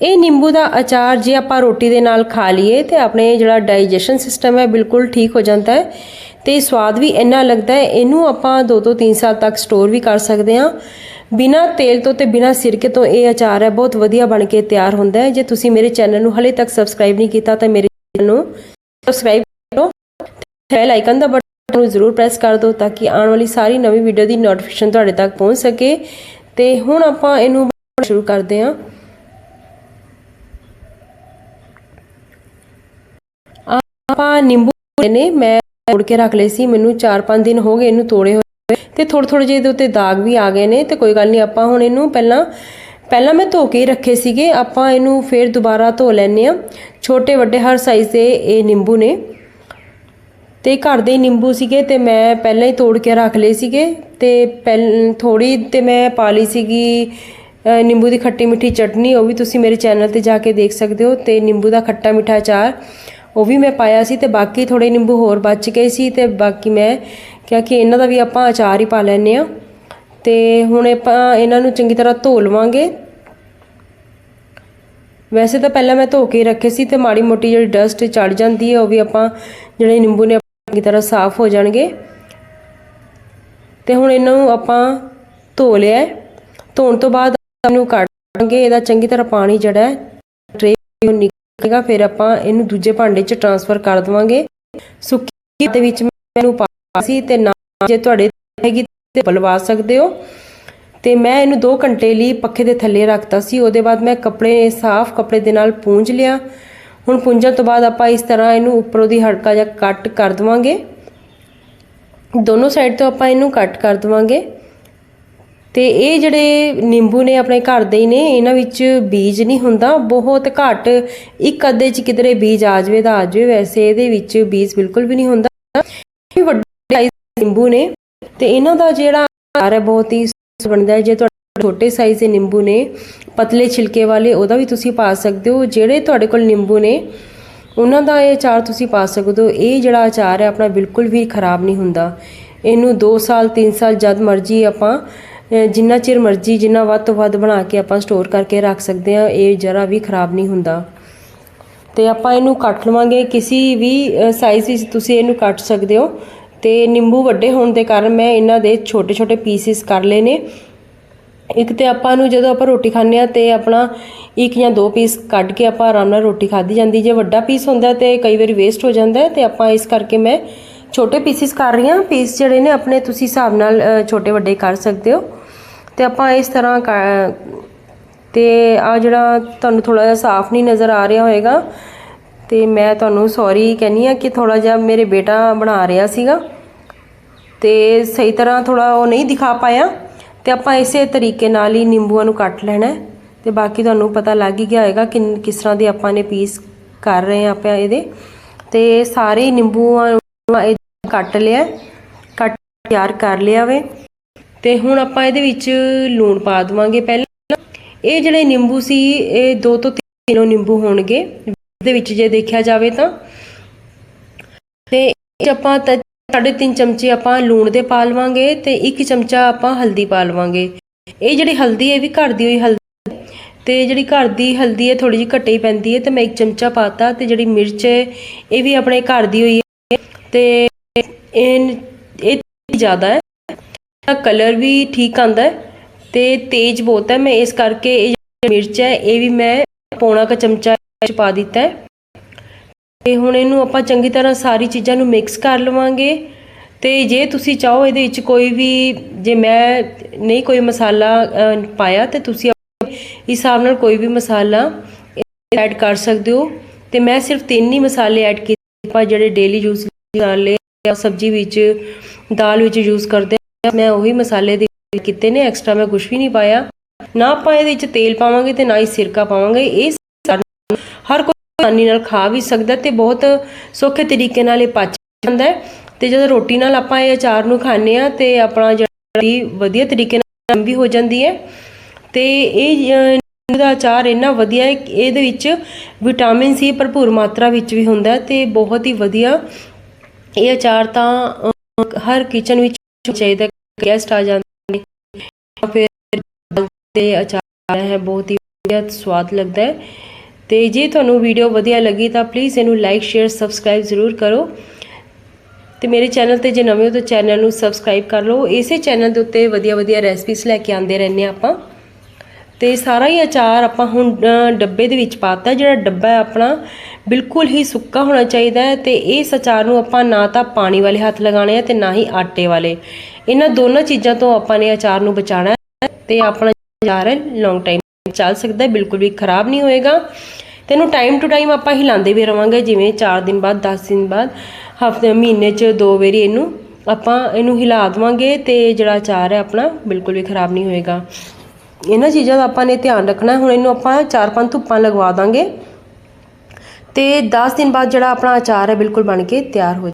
ਇਹ ਨਿੰਬੂ ਦਾ ਅਚਾਰ ਜੇ ਆਪਾਂ ਰੋਟੀ ਦੇ ਨਾਲ ਖਾ ਲਈਏ ਤੇ ਆਪਣੇ ਜਿਹੜਾ ਡਾਈਜੈਸ਼ਨ ਸਿਸਟਮ ਹੈ ਬਿਲਕੁਲ ਠੀਕ ਹੋ ਜਾਂਦਾ ਹੈ ਤੇ ਸਵਾਦ ਵੀ ਇੰਨਾ ਲੱਗਦਾ ਹੈ, ਇਹਨੂੰ ਆਪਾਂ 2 ਤੋਂ 3 ਸਾਲ ਤੱਕ ਸਟੋਰ ਵੀ ਕਰ ਸਕਦੇ ਹਾਂ। ਬਿਨਾ ਤੇਲ ਤੋਂ ਤੇ ਬਿਨਾ ਸਿਰਕੇ ਤੋਂ ਇਹ ਅਚਾਰ ਹੈ, ਬਹੁਤ ਵਧੀਆ ਬਣ ਕੇ ਤਿਆਰ ਹੁੰਦਾ ਹੈ। ਜੇ ਤੁਸੀਂ ਮੇਰੇ ਚੈਨਲ ਨੂੰ ਹਲੇ ਤੱਕ ਸਬਸਕ੍ਰਾਈਬ ਨਹੀਂ ਕੀਤਾ ਤਾਂ ਮੇਰੇ ਚੈਨਲ ਨੂੰ ਸਬਸਕ੍ਰਾਈਬ ਕਰੋ ਬੈਲ ਆਈਕਨ ਦਾ ਬਟਨ ਨੂੰ ਜ਼ਰੂਰ ਪ੍ਰੈਸ ਕਰ ਦਿਓ ਤਾਂ ਕਿ ਆਉਣ ਵਾਲੀ ਸਾਰੀ ਨਵੀਂ ਵੀਡੀਓ ਦੀ ਨੋਟੀਫਿਕੇਸ਼ਨ ਤੁਹਾਡੇ ਤੱਕ ਪਹੁੰਚ ਸਕੇ। ਤੇ ਹੁਣ ਆਪਾਂ ਇਹਨੂੰ ਸ਼ੁਰੂ ਕਰਦੇ ਹਾਂ। ਆਪਾਂ ਨਿੰਬੂ ਨੇ, ਮੈਂ ਤੋੜ ਕੇ ਰੱਖ ਲਏ ਸੀ, ਮੈਨੂੰ 4-5 ਦਿਨ ਹੋ ਗਏ ਇਹਨੂੰ ਤੋੜੇ ਹੋਏ ਤੇ ਥੋੜੇ ਥੋੜੇ ਜਿਹੇ ਇਹਦੇ ਉੱਤੇ ਦਾਗ ਵੀ ਆ ਗਏ ਨੇ, ਤੇ ਕੋਈ ਗੱਲ ਨਹੀਂ, ਆਪਾਂ ਹੁਣ ਇਹਨੂੰ ਪਹਿਲਾਂ ਪਹਿਲਾਂ ਮੈਂ ਧੋ ਕੇ ਹੀ ਰੱਖੇ ਸੀਗੇ, ਆਪਾਂ ਇਹਨੂੰ ਫੇਰ ਦੁਬਾਰਾ ਧੋ ਲੈਣੇ ਆ ਛੋਟੇ ਵੱਡੇ ਹਰ ਸਾਈਜ਼ ਦੇ ਇਹ ਨਿੰਬੂ ਨੇ। ਤੇ ਘਰ ਦੇ ਹੀ ਨਿੰਬੂ ਸੀਗੇ, ਤੇ ਮੈਂ ਪਹਿਲਾਂ ਹੀ ਤੋੜ ਕੇ ਰੱਖ ਲਏ ਸੀਗੇ। ਤੇ ਪਹਿਲ ਥੋੜੀ ਤੇ ਮੈਂ ਪਾ ਲਈ ਸੀਗੀ ਨਿੰਬੂ ਦੀ ਖੱਟੀ ਮਿੱਠੀ ਚਟਨੀ, ਉਹ ਵੀ ਤੁਸੀਂ ਮੇਰੇ ਚੈਨਲ ਤੇ ਜਾ ਕੇ ਦੇਖ ਸਕਦੇ ਹੋ। ਤੇ ਨਿੰਬੂ ਦਾ ਖੱਟਾ ਮਿੱਠਾ ਅਚਾਰ। ਉਹ ਵੀ ਮੈਂ ਪਾਇਆ ਸੀ ਤੇ ਬਾਕੀ ਥੋੜੇ ਨਿੰਬੂ ਹੋਰ ਬਚ ਗਏ ਸੀ ਤੇ ਬਾਕੀ ਮੈਂ ਕਿਹਾ ਕਿ ਇਹਨਾਂ ਦਾ ਵੀ ਆਪਾਂ ਅਚਾਰ ਹੀ ਪਾ ਲੈਣੇ ਆ ਤੇ ਹੁਣ ਆਪਾਂ ਇਹਨਾਂ ਨੂੰ ਚੰਗੀ ਤਰ੍ਹਾਂ ਧੋ ਲਵਾਂਗੇ। ਵੈਸੇ ਤਾਂ ਪਹਿਲਾਂ ਮੈਂ ਧੋ ਕੇ ਰੱਖੇ ਸੀ ਤੇ ਮਾੜੀ ਮੋਟੀ ਜਿਹੜੀ ਡਸਟ ਚੜ ਜਾਂਦੀ ਹੈ, ਉਹ ਵੀ ਆਪਾਂ ਜਿਹੜੇ ਨਿੰਬੂ ਨੇ ਚੰਗੀ ਤਰ੍ਹਾਂ ਸਾਫ਼ ਹੋ ਜਾਣਗੇ। ਤੇ ਹੁਣ ਇਹਨਾਂ ਨੂੰ ਆਪਾਂ ਧੋ ਲਿਆ ਧੋਣ ਤੋਂ ਬਾਅਦ ਇਹਨੂੰ ਕੱਢਾਂਗੇ ਇਹਦਾ ਚੰਗੀ ਤਰ੍ਹਾਂ ਪਾਣੀ ਜਿਹੜਾ ਹੈ ਟਰੇ ਨਿਕਲੇਗਾ ਫਿਰ ਆਪਾਂ ਇਹਨੂੰ ਦੂਜੇ ਭਾਂਡੇ 'ਚ ਟਰਾਂਸਫਰ ਕਰ ਦਵਾਂਗੇ। ਸੁੱਕੀ ਦੇ ਵਿੱਚ ਮੈਂ ਇਹਨੂੰ ਪਾ ਸੀ ਤੇ ਨਾ ਜੇ ਤੁਹਾਡੇ ਹੈਗੀ ਤੇ ਬਲਵਾ ਸਕਦੇ ਹੋ। ਤੇ ਮੈਂ ਇਹਨੂੰ 2 ਘੰਟੇ ਲਈ ਪੱਖੇ ਦੇ ਥੱਲੇ ਰੱਖਤਾ ਸੀ। ਉਹਦੇ ਬਾਅਦ ਮੈਂ ਕੱਪੜੇ ਸਾਫ਼ ਕੱਪੜੇ ਦੇ ਨਾਲ ਪੂੰਝ ਲਿਆ। ਹੁਣ ਪੂੰਝਣ ਤੋਂ ਬਾਅਦ ਆਪਾਂ ਇਸ ਤਰ੍ਹਾਂ ਇਹਨੂੰ ਉੱਪਰੋਂ ਦੀ ਹੜਕਾ ਜਾਂ ਕੱਟ ਕਰ ਦਵਾਂਗੇ। ਦੋਨੋਂ ਸਾਈਡ ਤੋਂ ਆਪਾਂ ਇਹਨੂੰ ਕੱਟ ਕਰ ਦਵਾਂਗੇ। ਤੇ ਇਹ ਜਿਹੜੇ ਨਿੰਬੂ ਨੇ ਆਪਣੇ ਘਰ ਦੇ ਹੀ ਨੇ, ਇਹਨਾਂ ਵਿੱਚ ਬੀਜ ਨਹੀਂ ਹੁੰਦਾ, ਬਹੁਤ ਘੱਟ ਇੱਕ ਅੱਧੇ ਚ ਕਿਧਰੇ ਬੀਜ ਆ ਜਾਵੇ ਤਾਂ ਆ ਜਾਵੇ, ਵੈਸੇ ਇਹਦੇ ਵਿੱਚ ਬੀਜ ਬਿਲਕੁਲ ਵੀ ਨਹੀਂ ਹੁੰਦਾ। ਇਹ ਵੱਡੇ ਸਾਈਜ਼ ਨਿੰਬੂ ਨੇ ਤੇ ਇਹਨਾਂ ਦਾ ਜਿਹੜਾ ਆਚਾਰ ਹੈ ਬਹੁਤ ਹੀ ਬਣਦਾ ਹੈ। ਜੇ ਤੁਹਾਡੇ ਛੋਟੇ ਸਾਈਜ਼ ਦੇ ਨਿੰਬੂ ਨੇ, ਪਤਲੇ ਛਿਲਕੇ ਵਾਲੇ, ਉਹਦਾ ਵੀ ਤੁਸੀਂ ਪਾ ਸਕਦੇ ਹੋ। ਜਿਹੜੇ ਤੁਹਾਡੇ ਕੋਲ ਨਿੰਬੂ ਨੇ, ਉਹਨਾਂ ਦਾ ਇਹ ਅਚਾਰ ਤੁਸੀਂ ਪਾ ਸਕਦੇ ਹੋ। ਇਹ ਜਿਹੜਾ ਅਚਾਰ ਹੈ, ਆਪਣਾ ਬਿਲਕੁਲ ਵੀ ਖਰਾਬ ਨਹੀਂ ਹੁੰਦਾ। ਇਹਨੂੰ 2 ਸਾਲ 3 ਸਾਲ ਜਦ ਮਰਜ਼ੀ ਆਪਾਂ ਜਿੰਨਾ ਚਿਰ ਮਰਜ਼ੀ ਜਿੰਨਾ ਵੱਧ ਤੋਂ ਵੱਧ ਬਣਾ ਕੇ ਆਪਾਂ ਸਟੋਰ ਕਰਕੇ ਰੱਖ ਸਕਦੇ ਹਾਂ, ਇਹ ਜਰਾ ਵੀ ਖਰਾਬ ਨਹੀਂ ਹੁੰਦਾ। ਤੇ ਆਪਾਂ ਇਹਨੂੰ ਕੱਟ ਲਵਾਂਗੇ। ਕਿਸੇ ਵੀ ਸਾਈਜ਼ ਵਿੱਚ ਤੁਸੀਂ ਇਹਨੂੰ ਕੱਟ ਸਕਦੇ ਹੋ। ਤੇ ਨਿੰਬੂ ਵੱਡੇ ਹੋਣ ਦੇ ਕਾਰਨ ਮੈਂ ਇਹਨਾਂ ਦੇ ਛੋਟੇ ਛੋਟੇ ਪੀਸਿਸ ਕਰ ਲਏ ਨੇ। ਇੱਕ ਤੇ ਆਪਾਂ ਨੂੰ ਜਦੋਂ ਆਪਾਂ ਰੋਟੀ ਖਾਂਦੇ ਆ ਤੇ ਆਪਣਾ ਇੱਕ ਜਾਂ ਦੋ ਪੀਸ ਕੱਢ ਕੇ ਆਪਾਂ ਆਰਾਮ ਨਾਲ ਰੋਟੀ ਖਾਧੀ ਜਾਂਦੀ। ਜੇ ਵੱਡਾ ਪੀਸ ਹੁੰਦਾ ਤੇ ਕਈ ਵਾਰੀ ਵੇਸਟ ਹੋ ਜਾਂਦਾ ਹੈ ਤੇ ਆਪਾਂ ਇਸ ਕਰਕੇ ਮੈਂ ਛੋਟੇ ਪੀਸਿਸ ਕਰ ਰਹੀ ਹਾਂ। ਪੀਸ ਜਿਹੜੇ ਨੇ ਆਪਣੇ ਤੁਸੀਂ ਹਿਸਾਬ ਨਾਲ ਛੋਟੇ ਵੱਡੇ ਕਰ ਸਕਦੇ ਹੋ। ਤੇ ਆਪਾਂ ਇਸ ਤਰ੍ਹਾਂ ਕ- ਤੇ ਆ ਜਿਹੜਾ ਤੁਹਾਨੂੰ ਥੋੜਾ ਜਿਹਾ ਸਾਫ਼ ਨਹੀਂ ਨਜ਼ਰ ਆ ਰਿਹਾ ਹੋਵੇਗਾ ਤੇ ਮੈਂ ਤੁਹਾਨੂੰ ਸੌਰੀ ਕਹਿੰਨੀ ਆ ਕਿ ਥੋੜਾ ਜਿਹਾ ਮੇਰੇ ਬੇਟਾ ਬਣਾ ਰਿਹਾ ਸੀਗਾ, ਤੇ ਸਹੀ ਤਰ੍ਹਾਂ ਥੋੜਾ ਉਹ ਨਹੀਂ ਦਿਖਾ ਪਾਇਆ, ਤੇ ਆਪਾਂ ਇਸੇ ਤਰੀਕੇ ਨਾਲ ਹੀ ਨਿੰਬੂਆਂ ਨੂੰ ਕੱਟ ਲੈਣਾ ਹੈ, ਤੇ ਬਾਕੀ ਤੁਹਾਨੂੰ ਪਤਾ ਲੱਗ ਹੀ ਗਿਆ ਹੋਏਗਾ ਕਿ ਕਿਸ ਤਰ੍ਹਾਂ ਦੇ ਆਪਾਂ ਨੇ ਪੀਸ ਕਰ ਰਹੇ ਆ ਆਪਾਂ ਇਹਦੇ, ਤੇ ਸਾਰੇ ਨਿੰਬੂਆਂ ਇਹ ਕੱਟ ਲਿਆ ਕੱਟ ਤਿਆਰ ਕਰ ਲਿਆ ਵੇ। ਤੇ ਹੁਣ ਆਪਾਂ ਇਹਦੇ ਵਿੱਚ ਲੂਣ ਪਾ ਦਵਾਂਗੇ ਪਹਿਲਾਂ। ਇਹ ਜਿਹੜੇ ਨਿੰਬੂ ਸੀ, ਇਹ ਦੋ ਤੋਂ ਤਿੰਨ ਨਿੰਬੂ ਹੋਣਗੇ। ਦੇ ਵਿੱਚ ਜੇ ਦੇਖਿਆ ਜਾਵੇ ਤਾਂ। ਤੇ ਇਹ 'ਚ ਆਪਾਂ ਤ- ਸਾਢੇ ਤਿੰਨ ਚਮਚੇ ਆਪਾਂ ਲੂਣ ਦੇ ਪਾ ਲਵਾਂਗੇ ਤੇ ਇੱਕ ਚਮਚਾ ਆਪਾਂ ਹਲਦੀ ਪਾ ਲਵਾਂਗੇ। ਇਹ ਜਿਹੜੀ ਹਲਦੀ ਹੈ ਵੀ ਘਰ ਦੀ ਹੋਈ ਹਲਦੀ ਹੈ। ਤੇ ਜਿਹੜੀ ਘਰ ਦੀ ਹਲਦੀ ਹੈ ਥੋੜੀ ਜਿਹੀ ਘੱਟੇ ਹੀ ਪੈਂਦੀ ਹੈ ਤੇ ਮੈਂ ਇੱਕ ਚਮਚਾ ਪਾਤਾ ਤੇ ਜਿਹੜੀ ਮਿਰਚ ਹੈ, ਇਹ ਵੀ ਆਪਣੇ ਘਰ ਦੀ ਹੋਈ ਹੈ। ਤੇ ਇਹ ਇਹ ਜ਼ਿਆਦਾ ਹੈ। ਦਾ ਕਲਰ ਵੀ ਠੀਕ ਆਂਦਾ ਹੈ ਤੇ ਤੇਜ਼ ਬਹੁਤ ਹੈ। ਮੈਂ ਇਸ ਕਰਕੇ ਇਹ ਮਿਰਚ ਹੈ, ਇਹ ਵੀ ਮੈਂ ਪੌਣਾ ਕ ਚਮਚਾ ਚ ਪਾ ਦਿੱਤਾ ਹੈ। ਤੇ ਹੁਣ ਇਹਨੂੰ ਆਪਾਂ ਚੰਗੀ ਤਰ੍ਹਾਂ ਸਾਰੀ ਚੀਜ਼ਾਂ ਨੂੰ ਮਿਕਸ ਕਰ ਲਵਾਂਗੇ। ਤੇ ਜੇ ਤੁਸੀਂ ਚਾਹੋ ਇਹਦੇ ਵਿੱਚ ਕੋਈ ਵੀ, ਜੇ ਮੈਂ ਨਹੀਂ ਕੋਈ ਮਸਾਲਾ ਪਾਇਆ, ਤੇ ਤੁਸੀਂ ਆਪਣੇ ਹਿਸਾਬ ਨਾਲ ਕੋਈ ਵੀ ਮਸਾਲਾ ਐਡ ਕਰ ਸਕਦੇ ਹੋ। ਤੇ ਮੈਂ ਸਿਰਫ ਤਿੰਨ ਹੀ ਮਸਾਲੇ ਐਡ ਕੀਤੇ। ਆਪਾਂ ਜਿਹੜੇ ਡੇਲੀ ਯੂਜ਼ ਮਸਾਲੇ ਜਾਂ ਸਬਜ਼ੀ ਵਿੱਚ, ਦਾਲ ਵਿੱਚ ਯੂਜ਼ ਕਰਦੇ ਹਾਂ ਮੈਂ ਉਹੀ ਮਸਾਲੇ ਦੇ ਕੀਤੇ ਨੇ ਐਕਸਟਰਾ ਮੈਂ ਕੁਝ ਵੀ ਨਹੀਂ ਪਾਇਆ। ਨਾ ਆਪਾਂ ਇਹਦੇ ਵਿੱਚ ਤੇਲ ਪਾਵਾਂਗੇ ਤੇ ਨਾ ਹੀ ਸਿਰਕਾ ਪਾਵਾਂਗੇ। ਇਹ ਹਰ ਕੋਈ ਆਸਾਨੀ ਨਾਲ ਖਾ ਵੀ ਸਕਦਾ ਤੇ ਬਹੁਤ ਸੌਖੇ ਤਰੀਕੇ ਨਾਲ ਇਹ ਪਚ ਜਾਂਦਾ ਤੇ ਜਦੋਂ ਰੋਟੀ ਨਾਲ ਆਪਾਂ ਇਹ ਅਚਾਰ ਨੂੰ ਖਾਂਦੇ ਆ ਤੇ ਆਪਣਾ ਜਿਹੜੀ ਵਧੀਆ ਤਰੀਕੇ ਨਾਲ ਵੀ ਹੋ ਜਾਂਦੀ ਹੈ। ਤੇ ਇਹ ਦਾ ਅਚਾਰ ਇੰਨਾ ਵਧੀਆ ਹੈ ਇਹਦੇ ਵਿੱਚ ਵਿਟਾਮਿਨ ਸੀ ਭਰਪੂਰ ਮਾਤਰਾ ਵਿੱਚ ਵੀ ਹੁੰਦਾ ਹੈ ਤੇ ਬਹੁਤ ਹੀ ਵਧੀਆ ਇਹ ਅਚਾਰ ਤਾਂ ਹਰ ਕਿਚਨ ਵਿੱਚ ਚਾਹੀਦਾ ਗੈਸਟ ਆ ਜਾਂਦੇ। ਨੇ ਫਿਰ ਤੇ ਅਚਾਰ ਹੈ, ਬਹੁਤ ਹੀ ਵਧੀਆ ਸਵਾਦ ਲੱਗਦਾ ਹੈ। ਤੇ ਜੇ ਤੁਹਾਨੂੰ ਵੀਡੀਓ ਵਧੀਆ ਲੱਗੀ ਤਾਂ ਪਲੀਜ਼ ਇਹਨੂੰ ਲਾਈਕ ਸ਼ੇਅਰ ਸਬਸਕ੍ਰਾਈਬ ਜ਼ਰੂਰ ਕਰੋ। ਤੇ ਮੇਰੇ ਚੈਨਲ ਤੇ ਜੇ ਨਵੇਂ ਹੋ ਤਾਂ ਚੈਨਲ ਨੂੰ ਸਬਸਕ੍ਰਾਈਬ ਕਰ ਲਓ। ਇਸੇ ਚੈਨਲ ਦੇ ਉੱਤੇ ਵਧੀਆ ਵਧੀਆ ਰੈਸਪੀਸ ਲੈ ਕੇ ਆਉਂਦੇ ਰਹਿੰਦੇ ਹਾਂ ਆਪਾਂ। ਤੇ ਸਾਰਾ ਹੀ ਅਚਾਰ ਆਪਾਂ ਹੁਣ ਡੱਬੇ ਦੇ ਵਿੱਚ ਪਾਤਾ, ਜਿਹੜਾ ਡੱਬਾ ਹੈ ਆਪਣਾ, ਬਿਲਕੁਲ ਹੀ ਸੁੱਕਾ ਹੋਣਾ ਚਾਹੀਦਾ ਹੈ ਤੇ ਇਸ ਅਚਾਰ ਨੂੰ ਆਪਾਂ ਨਾ ਤਾਂ ਪਾਣੀ ਵਾਲੇ ਹੱਥ ਲਗਾਣੇ ਆ ਤੇ ਨਾ ਹੀ ਆਟੇ ਵਾਲੇ। ਇਹਨਾਂ ਦੋਨਾਂ ਚੀਜ਼ਾਂ ਤੋਂ ਆਪਾਂ ਨੇ ਅਚਾਰ ਨੂੰ ਬਚਾਉਣਾ ਹੈ ਤੇ ਆਪਣਾ ਅਚਾਰ ਹੈ ਲੌਂਗ ਟਾਈਮ ਚੱਲ ਸਕਦਾ ਹੈ, ਬਿਲਕੁਲ ਵੀ ਖਰਾਬ ਨਹੀਂ ਹੋਏਗਾ। ਤੇ ਇਹਨੂੰ ਟਾਈਮ ਟੂ ਟਾਈਮ ਆਪਾਂ ਹਿਲਾਉਂਦੇ ਵੀ ਰਵਾਂਗੇ, ਜਿਵੇਂ 4 ਦਿਨ ਬਾਅਦ 10 ਦਿਨ ਬਾਅਦ, ਹਫ਼ਤੇ, ਮਹੀਨੇ 'ਚ ਦੋ ਵਾਰੀ ਇਹਨੂੰ ਆਪਾਂ ਇਹਨੂੰ ਹਿਲਾ ਦੇਵਾਂਗੇ ਤੇ ਜਿਹੜਾ ਅਚਾਰ ਹੈ ਆਪਣਾ ਬਿਲਕੁਲ ਵੀ ਖਰਾਬ ਨਹੀਂ ਹੋਏਗਾ। ਇਹਨਾਂ ਚੀਜ਼ਾਂ ਦਾ ਆਪਾਂ ਨੇ ਧਿਆਨ ਰੱਖਣਾ ਹੁਣ ਇਹਨੂੰ ਆਪਾਂ 4-5 ਧੁੱਪਾਂ ਲਗਵਾ ਦਾਂਗੇ। ਤੇ 10 ਦਿਨ ਬਾਅਦ ਜਿਹੜਾ ਆਪਣਾ ਅਚਾਰ ਹੈ, ਬਿਲਕੁਲ ਬਣ ਕੇ ਤਿਆਰ ਹੋ